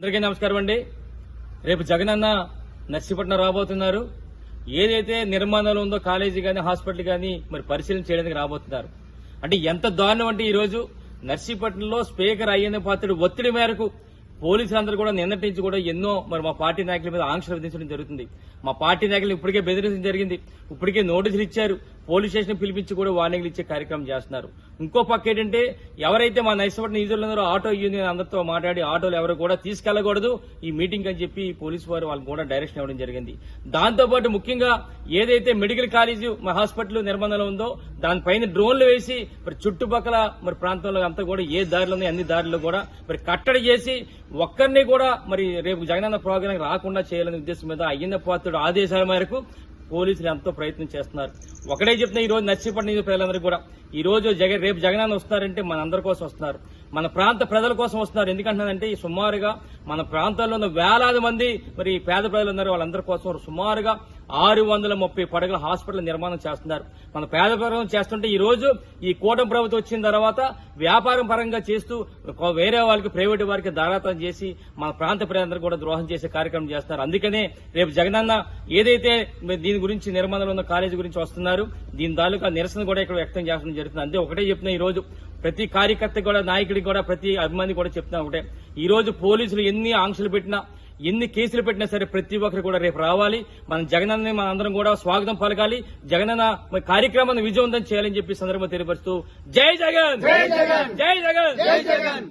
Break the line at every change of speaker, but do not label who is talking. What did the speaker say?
అందరికీ నమస్కారం అండి. రేపు జగనన్న నర్సీపట్నం రాబోతున్నారు. ఏదైతే నిర్మాణంలో ఉందో కాలేజీ కానీ హాస్పిటల్ కానీ మరి పరిశీలన చేయడానికి రాబోతున్నారు. అంటే ఎంత దారుణం అంటే ఈ రోజు నర్సీపట్నంలో స్పీకర్ అయ్యన్న పాత్రుడు ఒత్తిడి మేరకు పోలీసులందరూ కూడా నిన్నటి నుంచి కూడా ఎన్నో మరి మా పార్టీ నాయకుల మీద ఆంక్షలు విధించడం జరుగుతుంది. మా పార్టీ నాయకులు ఇప్పటికే బెదిరించడం జరిగింది. ఇప్పటికే నోటీసులు ఇచ్చారు. పోలీస్ స్టేషన్ పిలిపించి కూడా వార్నింగ్లు ఇచ్చే కార్యక్రమం చేస్తున్నారు. ఇంకో పక్క ఏంటంటే ఎవరైతే మా నైసపట్నం నిధులు ఆటో యూనియన్ అందరితో మాట్లాడి ఆటోలు ఎవరు కూడా తీసుకెళ్ళకూడదు. ఈ మీటింగ్ అని చెప్పి పోలీసు వారు వాళ్ళకి కూడా డైరెక్షన్ ఇవ్వడం జరిగింది. దాంతోపాటు ముఖ్యంగా ఏదైతే మెడికల్ కాలేజీ మా హాస్పిటల్ నిర్బంధంలో ఉందో దానిపైన డ్రోన్లు వేసి మరి చుట్టుపక్కల మరి ప్రాంతంలో అంతా కూడా ఏ దారిలో అన్ని దారిలో కూడా మరి కట్టడి చేసి ఒక్కరిని కూడా మరి రేపు జగనన్న ప్రోగ్రాం రాకుండా చేయాలనే ఉద్దేశం మీద అయ్యన్న పాత్రుడు ఆదేశాల మేరకు పోలీసులు ఎంతో ప్రయత్నం చేస్తున్నారు. ఒకటే చెప్తున్నా ఈ రోజు నర్సీపట్నం ప్రజలందరూ కూడా ఈ రోజు జగన్ రేపు జగనన్న వస్తున్నారంటే మన అందరి కోసం వస్తున్నారు. మన ప్రాంత ప్రజల కోసం వస్తున్నారు. ఎందుకంటున్నారంటే ఈ సుమారుగా మన ప్రాంతాల్లో ఉన్న వేలాది మంది మరి పేద ప్రజలు ఉన్నారు. వాళ్ళందరి కోసం సుమారుగా ఆరు వందల ముప్పై పడగల హాస్పిటల్ నిర్మాణం చేస్తున్నారు. మన పేద ప్రజలు చేస్తుంటే ఈ రోజు ఈ కూటమి ప్రభుత్వం వచ్చిన తర్వాత వ్యాపారం పరంగా చేస్తూ వేరే వాళ్ళకి ప్రైవేట్ వారికి దారాతం చేసి మన ప్రాంత ప్రజలందరూ కూడా ద్రోహం చేసే కార్యక్రమం చేస్తున్నారు. అందుకనే రేపు జగనన్న ఏదైతే దీని గురించి నిర్మాణంలో ఉన్న కాలేజీ గురించి వస్తున్నారు దీని తాలూకా నిరసన కూడా ఇక్కడ వ్యక్తం చేయడం జరుగుతుంది. అంతే ఒకటే చెప్తున్నా ఈ రోజు. ప్రతి కార్యకర్త కూడా నాయకుడికి కూడా ప్రతి అభిమాని కూడా చెప్తున్నా ఒకటే. ఈ రోజు పోలీసులు ఎన్ని ఆంక్షలు పెట్టినా ఎన్ని కేసులు పెట్టినా సరే ప్రతి ఒక్కరు కూడా రేపు రావాలి. మన జగనన్న మన అందరం కూడా స్వాగతం పలకాలి. జగనన్న కార్యక్రమాన్ని విజయవంతం చేయాలని చెప్పి సందర్భంగా తెలియపరుస్తూ జై జగన్! జై జగన్! జై జగన్! జై జగన్!